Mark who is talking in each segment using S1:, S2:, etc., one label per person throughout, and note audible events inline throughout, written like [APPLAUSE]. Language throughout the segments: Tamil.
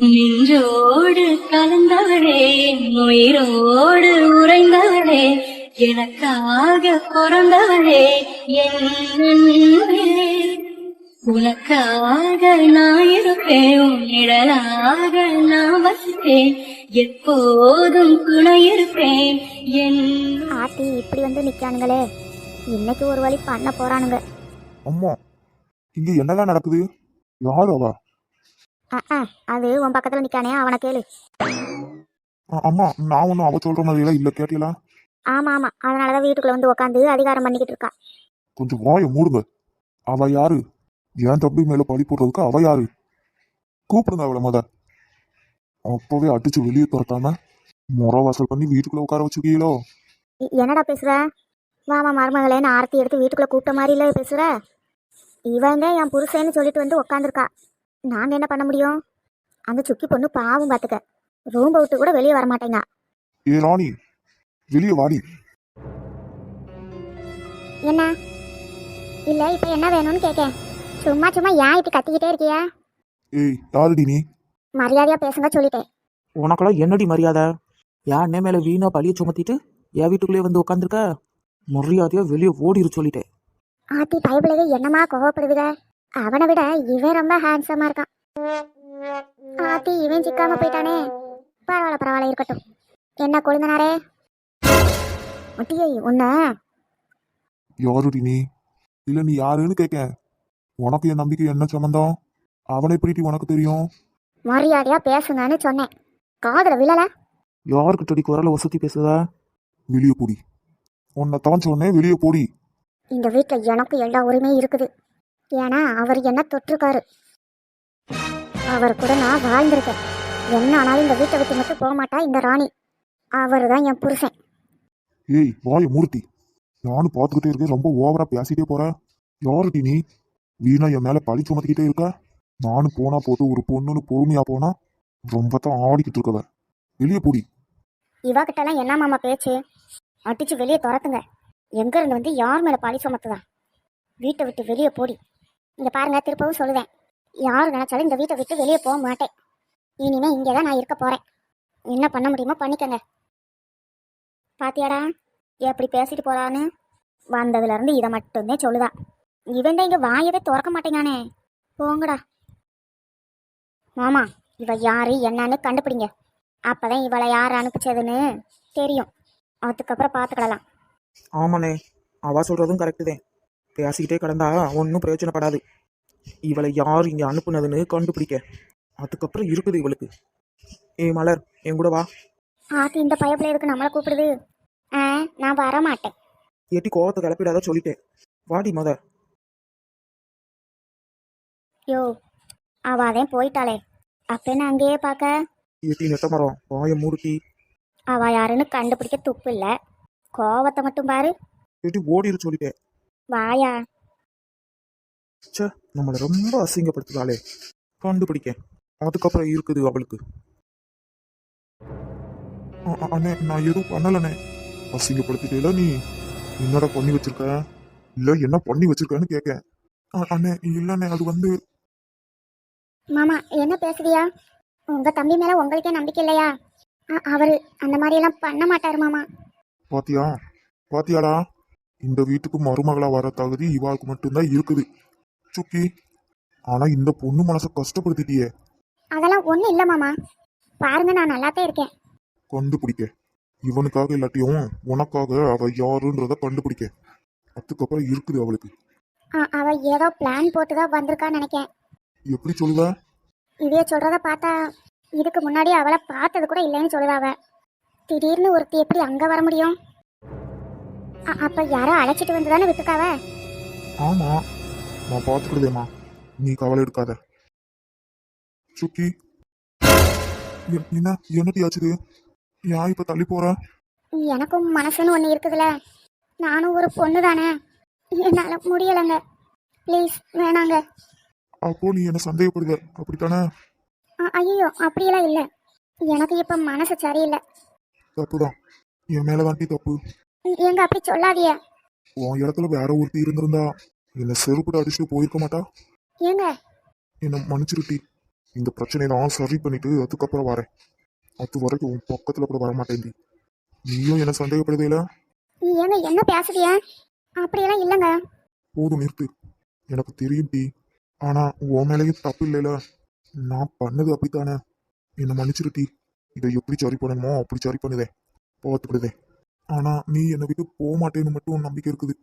S1: நின்றோடு கலந்தவளே உயிரோடு உறைந்தவளே எனக்காக பிறந்தவளே என் அன்பே. உனக்காக நான் இருப்பேன் உன் நிழலாக நான் வசிப்பேன் எப்போதும் துணை இருப்பேன் என்
S2: ஆத்தி இப்படி வந்து நிக்கானுங்களே இன்னைக்கு ஒரு வழி பண்ண போறானுங்க.
S3: அம்மா இங்க என்னதான் நடக்குது? யார் அவ?
S2: அது உன் பக்கத்துல நிக்கானே அவனை கேளு.
S3: அம்மா நான் ஒன்றும் அவ சொல்ற மாதிரி இல்ல கேட்டீங்களா?
S2: ஆமா ஆமா. அதனாலதான் வீட்டுக்குள்ள வந்து உட்காந்து அதிகாரம் பண்ணிக்கிட்டு இருக்கா.
S3: கொஞ்சம் வாயை மூடுங்க. அவ யாரு? என் தம்பி மேல பழி போடுறதுக்கு அவ யாரு? கூப்பிடுங்க அவளை முத. அப்பவே அடிச்சு வெளியே துரத்தாம முறை வாசல் பண்ணி வீட்டுக்குள்ள உட்கார வச்சுக்கீங்களோ
S2: என்னடா பேசுற? வாமா மருமகளேன்னு ஆரத்தி எடுத்து வீட்டுக்குள்ள கூப்பிட்ட மாதிரி இல்ல பேசுற? இவன் தான் என் புருஷன்னு சொல்லிட்டு வந்து உட்காந்துருக்கா நாங்க என்ன பண்ண முடியும்? அந்த சுக்கி பொண்ணு பாவம் பாத்துக்க. ரூம்ப விட்டு கூட வெளியே வர மாட்டேங்க.
S3: ஏ ராணி. வெளியே வாடி.
S2: என்ன? இல்ல இப்ப என்ன வேணும்னு கேக்கேன் சும்மா சும்மா ஏன் இப்படி கத்திக்கிட்டே இருக்கியா?
S3: ஏய் யாருடி நீ?
S2: மரியாதையா பேசுங்க சொல்லிட்டேன்.
S4: உனக்கெல்லாம் என்னடி மரியாதை? அண்ணன் மேல வீணா பழிய சுமத்திட்டு என் வீட்டுக்குள்ளே வந்து உட்காந்துருக்க மரியாதையா வெளியே ஓடிரு சொல்லிட்டேன்.
S2: ஆத்தி பயபிளவே என்னமா கோவப்படுதுக? அவனை விட இவன் ரொம்ப ஹேண்ட்ஸமா இருக்கான். ஆத்தி இவன் சிக்காம போயிட்டானே. பரவாயில்ல பரவாயில்ல இருக்கட்டும். என்ன கொழுந்தனாரே? முட்டியை உன்ன.
S3: யாருடி நீ? இல்ல நீ யாருன்னு கேட்கேன் உனக்கு என் நம்பிக்கை என்ன சம்மந்தம் அவனை எப்படிடி உனக்கு தெரியும்.
S2: மரியாதையா பேசுங்கன்னு சொன்னேன். காதுல விழல.
S4: யாருக்கிட்டடி குரலை வசதி பேசுதா
S3: வெளியே போடி. உன்னை தான் சொன்னேன் வெளியே போடி.
S2: இந்த வீட்டுல எனக்கு எல்லா உரிமையும் இருக்குது. ஏன்னா அவர் என்ன தொற்றுக்காரு அவர் கூட நான் வாழ்ந்திருக்கேன். என்ன ஆனாலும் இந்த வீட்டை விட்டு மட்டும் போக மாட்டா இந்த ராணி. அவர் தான் என் புருஷன்.
S3: ஏய் வாய மூர்த்தி நானும் பார்த்துக்கிட்டே இருக்கேன் ரொம்ப ஓவரா பேசிட்டே போற. யாருடி நீ? வீணா என் மேல பழி சுமத்திக்கிட்டே இருக்க? நானும் போனா போது ஒரு பொண்ணுன்னு பொறுமையா போனா ரொம்ப தான் ஆடிக்கிட்டு இருக்கவ. வெளியே போடி.
S2: இவகிட்டலாம் என்ன மாமா பேச்சு? அடிச்சு வெளியே துரத்துங்க. எங்க இருந்து வந்து யார் மேல பழி சுமத்துதா? வீட்டை விட்டு வெளியே போடி. இங்கே பாருங்க திருப்பவும் சொல்லுவேன். யார் நினச்சாலும் இந்த வீட்டை விட்டு வெளியே போக மாட்டேன். இனிமே இங்கே தான் நான் இருக்க போறேன். என்ன பண்ண முடியுமோ பண்ணிக்கங்க. பாத்தியாடா எப்படி பேசிட்டு போறான்னு? வந்ததுல இருந்து இதை மட்டுமே சொல்லுதா இவன் தான் இங்கே வாயவே திறக்க மாட்டேங்கானே போங்கடா. மாமா இவ யாரு என்னன்னு கண்டுபிடிங்க. அப்பதான் இவளை யார் அனுப்பிச்சதுன்னு தெரியும். அதுக்கப்புறம் பார்த்துக்கிடலாம்
S4: ஆமாண்ணே அவ சொல்றதும் கரெக்டு தான் பேசிக்கிட்டே கிடந்தா ஒன்றும் பிரயோஜனப்படாது. இவளை யார் இங்கே அனுப்புனதுன்னு கண்டுபிடிக்க. அதுக்கப்புறம் இருக்குது இவளுக்கு. ஏ மலர் என் கூட வா.
S2: ஆத்தி இந்த பயப்பில் எதுக்கு நம்மளை கூப்பிடுது? ஆ நான் வர மாட்டேன்
S4: ஏட்டி கோவத்தை கிளப்பிடாத சொல்லிட்டேன். வாடி மொத.
S2: யோ அவாதேன் போயிட்டாளே. அப்பன்னு அங்கேயே பார்க்க
S4: ஏட்டி நெட்ட மரம் வாய மூடுட்டி.
S2: அவ யாருன்னு கண்டுபிடிக்க துப்பு இல்லை. கோவத்தை மட்டும் பாரு.
S4: ஏட்டி ஓடிரு சொல்லிட்டேன்.
S2: வாயா.
S4: ச்சே நம்மளை ரொம்ப அசிங்கப்படுத்துதாளே கண்டுபிடிக்க அதுக்கப்புறம் இருக்குது அவளுக்கு.
S3: அ- அண்ணே நான் எதுவும் பண்ணலண்ணே. அசிங்கப்படுத்திட்டேல நீ. என்னடா பண்ணி வச்சிருக்க? இல்ல என்ன பண்ணி வச்சிருக்கன்னு கேட்க அண்ணே இல்லண்ணே அது வந்து
S2: மாமா என்ன பேசுறியா? உங்க தம்பி மேல உங்களுக்கே நம்பிக்கை இல்லையா? அ- அவரு அந்த மாதிரி எல்லாம் பண்ண மாட்டாரு மாமா.
S3: பாத்தியா? பாத்தியாடா? இந்த வீட்டுக்கு மருமகளா வர தகுதி இவாளுக்கு மட்டும்தான் இருக்குது. சுக்கி ஆனா இந்த பொண்ணு மனசை கஷ்டப்படுத்திட்டியே.
S2: அதெல்லாம் ஒன்றும் இல்லை மாமா. பாருங்க நான் நல்லாத்தான் இருக்கேன்.
S3: கண்டுபிடிக்க. இவனுக்காக இல்லாட்டியும் உனக்காக அவ யாருன்றத கண்டுபிடிக்க. அதுக்கப்புறம் இருக்குது அவளுக்கு.
S2: அவ ஏதோ பிளான் போட்டு தான் வந்திருக்கான்னு நினைக்கேன்.
S3: எப்படி சொல்லுவ?
S2: இதைய சொல்றத பார்த்தா இதுக்கு முன்னாடி அவளை பார்த்தது கூட இல்லைன்னு சொல்லுதா அவ. திடீர்னு ஒருத்தி எப்படி அங்க வர முடியும்? அப்ப யாரோ அழைச்சிட்டு வந்து தானே விட்டுருக்காவ
S3: ஆமா நான் பாத்துக்கிடுதேம்மா நீ கவலை எடுக்காத. சுக்கி என்ன என்னடி ஆச்சுது? ஏன் இப்ப தள்ளி போற?
S2: எனக்கும் மனசுன்னு ஒன்று இருக்குதுல்ல நானும் ஒரு பொண்ணு தானே என்னால முடியலைங்க. ப்ளீஸ் வேணாங்க.
S3: அப்போ நீ என்ன சந்தேகப்படுத அப்படித்தானே?
S2: ஐயோ அப்படியெல்லாம் இல்லை. எனக்கு இப்ப மனசு சரியில்லை.
S3: தப்புதான். என் மேலதான்டி தப்பு.
S2: எங்க அப்படி சொல்லாதிய
S3: உன் இடத்துல வேற ஒருத்தி இருந்திருந்தா என்ன செருப்புட அடிச்சுட்டு போயிருக்க மாட்டா?
S2: ஏங்க?
S3: என்ன மன்னிச்சிருட்டி. இந்த பிரச்சனையெல்லாம் சரி பண்ணிட்டு அதுக்கப்புறம் வரேன். அது வரைக்கும் உன் பக்கத்துல கூட வரமாட்டேன் நீயும் என்ன சந்தேகப்படுதேல
S2: ஏங்க என்ன பேசுறிய? அப்படியெல்லாம் இல்லைங்க.
S3: போதும் நிறுத்து. எனக்கு தெரியும் டி. ஆனா உன் மேலேயும் தப்பு இல்லைல நான் பண்ணது அப்படித்தானே? என்னை மன்னிச்சிரு டி. இதை எப்படி சரி பண்ணணுமோ அப்படி சரி பண்ணுதேன் பார்த்துக்கிடுதேன் ஆனா நீ என்னை விட்டு போக மாட்டேன்னு மட்டும் நம்பிக்கை இருக்குது.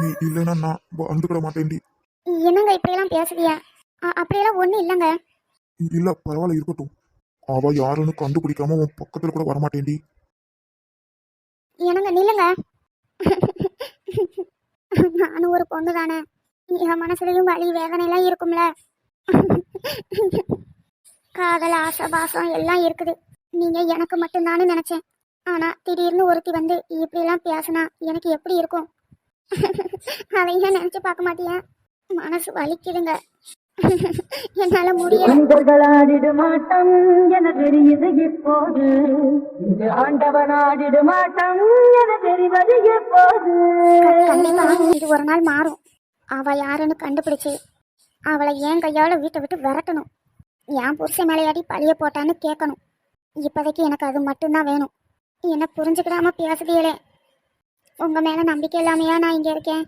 S3: நீ இல்லைன்னா நான் வந்துக்கிட மாட்டேன்டி.
S2: என்னங்க இப்படியெல்லாம் பேசுறிய அ- அப்படியெல்லாம் ஒன்றும் இல்லைங்க.
S3: இல்ல பரவாயில்ல இருக்கட்டும். அவ யாருன்னு கண்டுபிடிக்காம உன் பக்கத்துல கூட வரமாட்டேன்டி.
S2: என்னங்க நில்லுங்க. [LAUGHS] நானும் ஒரு பொண்ணு தானே. என் மனசுலயும் வலி வேதனை எல்லாம் இருக்கும்ல. [LAUGHS] காதல் ஆசை பாசம் எல்லாம் இருக்குது. நீங்க எனக்கு மட்டும்தானு நினைச்சேன். ஆனா திடீர்னு ஒருத்தி வந்து இப்படிலாம் பேசினா எனக்கு எப்படி இருக்கும்? [LAUGHS] அதையே நினைச்சு பார்க்க மாட்டியா? மனசு வலிக்குதுங்க. என்னால முடியல.
S5: மனிதர்களாடிடும் ஆட்டம் என தெரியுது இப்போது. இது ஆண்டவனாடிடும் ஆட்டம் என தெரிவது எப்போது
S2: கண்டிப்பா இது ஒரு நாள் மாறும். அவ யாருன்னு கண்டுபிடிச்சு அவளை என் கையால வீட்டை விட்டு விரட்டணும். என் புருஷன் மேலையாடி பழிய போட்டான்னு கேட்கணும். இப்போதைக்கு எனக்கு அது மட்டும்தான் வேணும். என்ன புரிஞ்சுக்கிடாம பேசுதியலே. உங்க மேல நம்பிக்கை இல்லாமையா நான் இங்க இருக்கேன்?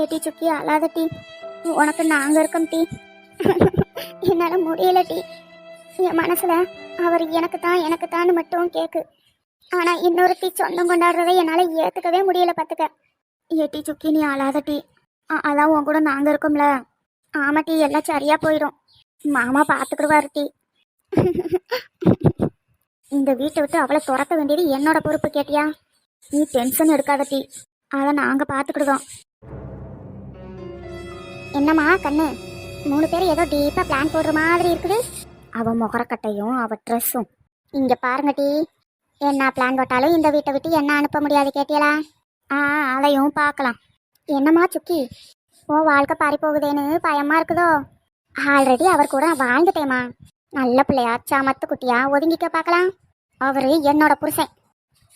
S2: ஏட்டி சுக்கி அழாத டீ. உனக்கு நாங்கள் இருக்கோம் டீ. [LAUGHS] என்னால் முடியல டீ. என் மனசில் அவர் எனக்கு தான் எனக்கு தான் மட்டும் ஆனால் இன்னொரு இன்னொருத்தி சொந்தம் கொண்டாடுறதை என்னால் ஏற்றுக்கவே முடியல பார்த்துக்க ஏட்டி சுக்கி நீ ஆளாத டீ. அதான் உன் கூட நாங்கள் இருக்கோம்ல. ஆமா டீ எல்லாம் சரியாக போயிடும் மாமா பாத்துக்கிடுவாரு டீ. [LAUGHS] இந்த வீட்டை விட்டு அவளை துரத்த வேண்டியது என்னோட பொறுப்பு கேட்டியா? நீ டென்ஷன் எடுக்காத டீ. அதை நாங்கள் பார்த்துக்கிடுவோம் என்னம்மா கண்ணு? மூணு பேர் ஏதோ டீப்பாக பிளான் போடுற மாதிரி இருக்குது. அவள் முகரக்கட்டையும் அவள் ட்ரெஸ்ஸும் இங்கே பாருங்க டீ. என்ன பிளான் போட்டாலும் இந்த வீட்டை விட்டு என்ன அனுப்ப முடியாது கேட்டியலா? ஆ அதையும் பார்க்கலாம். என்னம்மா சுக்கி? உன் வாழ்க்கை பாரி போகுதேன்னு பயமாக இருக்குதோ? ஆல்ரெடி அவர் கூட வாழ்ந்துட்டேம்மா. நல்ல பிள்ளையா சாமத்து குட்டியா ஒதுங்கிக்க பார்க்கலாம். அவர் என்னோட புருஷன்.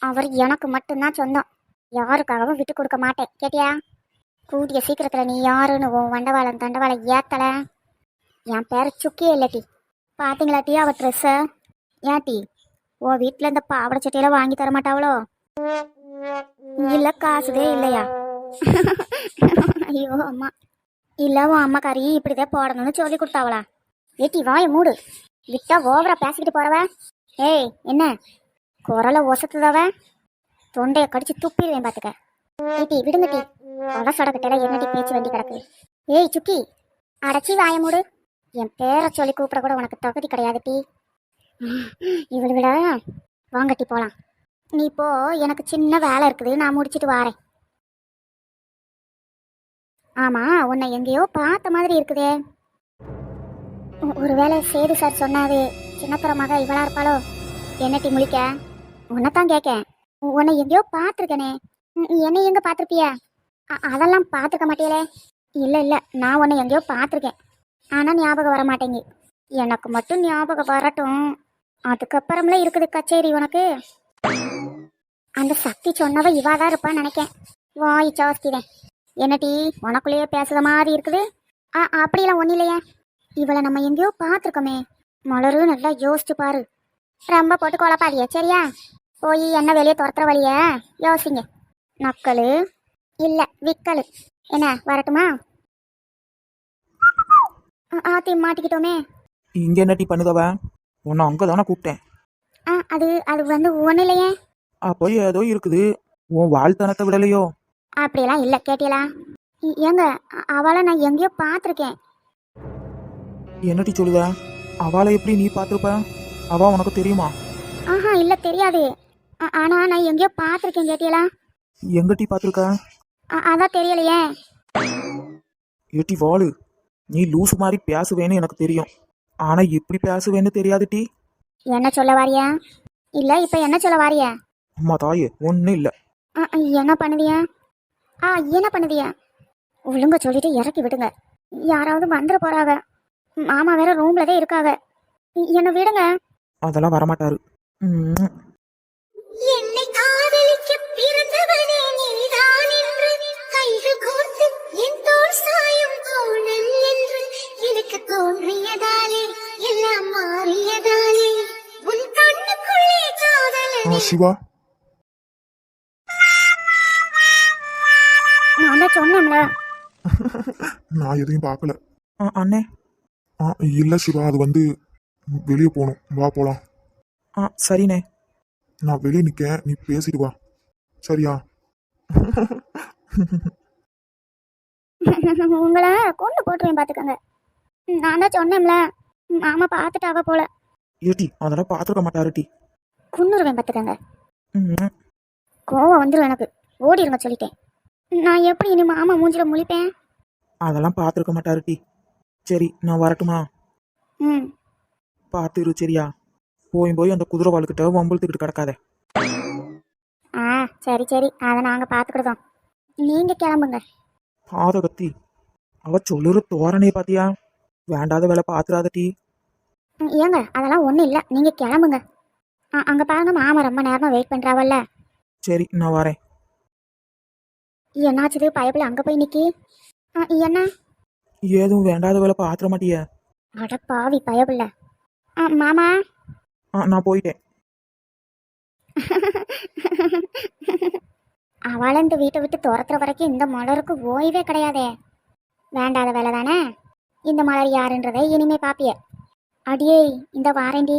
S2: அவர் எனக்கு மட்டும்தான் சொந்தம். யாருக்காகவும் விட்டு கொடுக்க மாட்டேன். கேட்டியா? கூடிய சீக்கிரத்தில் நீ யாருன்னு உன் வண்டவாளம் தண்டவாளம் ஏத்தல? என் பேர் சுக்கியே இல்லை டி. பார்த்தீங்களா டி அவள் ட்ரெஸ்ஸை ஏன் டி? உன் வீட்டில் இந்த பாவாடை சட்டையெல்லாம் வாங்கி தர மாட்டாவளோ? இல்ல காசுதே இல்லையா? ஐயோ அம்மா. இல்லை உன் அம்மாக்காரி இப்படிதான் போடணும்னு சொல்லி கொடுத்தாவளா? ஏட்டி வாய மூடு. விட்டா ஓவரா பேசிக்கிட்டு போறவ? ஏய் என்ன? குரலை ஒசத்துதவ? தொண்டையை கடிச்சு துப்பிடுவேன் பார்த்துக்க ஏட்டி விடுங்க டீ. அவசட கிட்ட என்னடி பேச்சு வேண்டி கிடக்கு. ஏய் சுக்கி அடைச்சி வாயமுடு என் பேரை சொல்லி கூப்பிட கூட உனக்கு தகுதி கிடையாது டீ இவளை விட வாங்க போகலாம் போலாம். நீ இப்போ எனக்கு சின்ன வேலை இருக்குது நான் முடிச்சிட்டு வாரேன். ஆமா உன்னை எங்கேயோ பார்த்த மாதிரி இருக்குதே. ஒருவேளை சேது சார் சொன்னாரு சின்னப்புற மக இவளா இருப்பாளோ? என்னட்டி முழிக்க? உன்னைத்தான் கேட்க உன்னை எங்கேயோ பார்த்துருக்கனே. என்னை எங்க பார்த்துருப்பியா? அதெல்லாம் பார்த்துக்க மாட்டீங்களே இல்லை இல்லை நான் உன்னை எங்கேயோ பார்த்துருக்கேன் ஆனால் ஞாபகம் வர மாட்டேங்கி. எனக்கு மட்டும் ஞாபகம் வரட்டும். அதுக்கப்புறம்ல இருக்குது கச்சேரி உனக்கு. அந்த சக்தி சொன்னவ இவாதான் இருப்பான்னு நினைக்கேன். வாய் சாஸ்திவேன் என்னடி உனக்குள்ளேயே பேசுகிற மாதிரி இருக்குது? ஆ அப்படிலாம் ஒன்றும் இல்லையே. இவளை நம்ம எங்கேயோ பார்த்துருக்கோமே மலரு நல்லா யோசிச்சு பாரு. ரொம்ப போட்டு குழப்பாதிய சரியா? போய் என்ன வெளியே துரத்துற வழிய? யோசிங்க. நக்கலு. இல்லை விக்கலு. என்ன வரட்டுமா? ஆ, ஆத்தி மாட்டிக்கிட்டோமே.
S4: இங்க என்னட்டி பண்ணுதவ உன்னை அங்கே தானே கூப்பிட்டேன்.
S2: ஆ அது அது வந்து ஒன்றும் இல்லையே.
S4: அப்போ ஏதோ இருக்குது. உன் வாழ்த்தனத்தை விடலையோ?
S2: அப்படியெல்லாம் இல்லை கேட்டியலா? இ- ஏங்க அ- அவளை நான் எங்கேயோ பார்த்துருக்கேன்.
S4: என்னட்டி சொல்லுத? அவளை எப்படி நீ பார்த்துருப்ப? அவ உனக்கு தெரியுமா?
S2: ஆஹா இல்லை தெரியாது. ஆ- ஆனா நான் எங்கேயோ பார்த்துருக்கேன் கேட்டியலா?
S4: எங்கட்டி பார்த்துருக்க?
S2: அதான் தெரியலையே.
S4: ஏட்டி வாளு. நீ லூசு மாதிரி பேசுவேன்னு எனக்கு தெரியும். ஆனா எப்படி பேசுவேன்னு தெரியாது டி.
S2: என்ன சொல்ல வாரியா? இல்ல இப்ப என்ன சொல்ல வாரியா?
S4: அம்மா தாயே ஒன்றும் இல்லை.
S2: என்ன பண்ணுதியா ஆ என்ன பண்ணுதியா ஒழுங்க சொல்லிட்டு இறக்கி விடுங்க. யாராவது வந்துட போறாங்க. மாமா வேற ரூம்ல தான் இருக்காங்க. என்ன விடுங்க.
S4: அதெல்லாம் வரமாட்டாரு.
S1: தோன்றியதாலே எல்லாம் மாறியதாலே உன் கண்ணுக்குள்ளே
S3: சிவா.
S2: நான் தான் சொன்னேன்ல.
S3: நான் எதையும் பார்க்கல.
S4: ஆ, அண்ணே.
S3: ஆ இல்ல சிவா அது வந்து வெளியே போகணும். வா போலாம்.
S4: ஆ சரிண்ணே.
S3: நான் வெளியே நிக்கேன். நீ பேசிட்டு வா. சரியா?
S2: உங்களை கொண்டு போட்டுருவேன் பார்த்துக்கோங்க நான் தான் சொன்னேன்ல. மாமா பார்த்துட்டாவ போல.
S4: ஏட்டி அதெல்லாம் பார்த்துருக்க மாட்டாருட்டி.
S2: குன்னுருவேன் பார்த்துக்கோங்க.
S4: ம்,
S2: கோவம் வந்துடும் எனக்கு. ஓடிருங்க சொல்லிட்டேன். நான் எப்படி இனி மாமா மூஞ்சில முழிப்பேன்?
S4: அதெல்லாம் பார்த்துருக்க மாட்டாருட்டி. சரி நான் வரட்டுமா?
S2: ம்.
S4: பார்த்துரு சரியா? போய் போய் அந்த குதிரை வாழ்க்கிட்ட வம்புழுத்துக்கிட்டு கிடக்காத.
S2: ஆ சரி சரி. அதை நாங்கள் பார்த்துக்கிடுதோம். நீங்கள் கிளம்புங்க.
S4: பாத கத்தி அவ சொல்லுற தோரணை பாத்தியா வேண்டாத வேலை பாத்துறாத டீ.
S2: ஏங்க அதெல்லாம் ஒன்றும் இல்லை. நீங்கள் கிளம்புங்க. அங்கே பாருங்க மாமா ரொம்ப நேரமாக வெயிட் பண்ணுறாவல்ல
S4: சரி நான் வரேன்.
S2: என்னாச்சுது பயப்பில் அங்கே போய் நிக்கி. என்ன?
S4: ஏதும் வேண்டாத வேலை பாத்துற மாட்டிய.
S2: அட பாவி பயப்பில்ல மாமா?
S4: நான் போயிட்டேன்.
S2: அவளை இந்த வீட்டை விட்டு துரத்துற வரைக்கும் இந்த மலருக்கு ஓய்வே கிடையாதே. வேண்டாத வேலை தானே? இந்த மலர் யாருன்றதை இனிமே பாப்பிய. அடியே இந்த வாரண்டி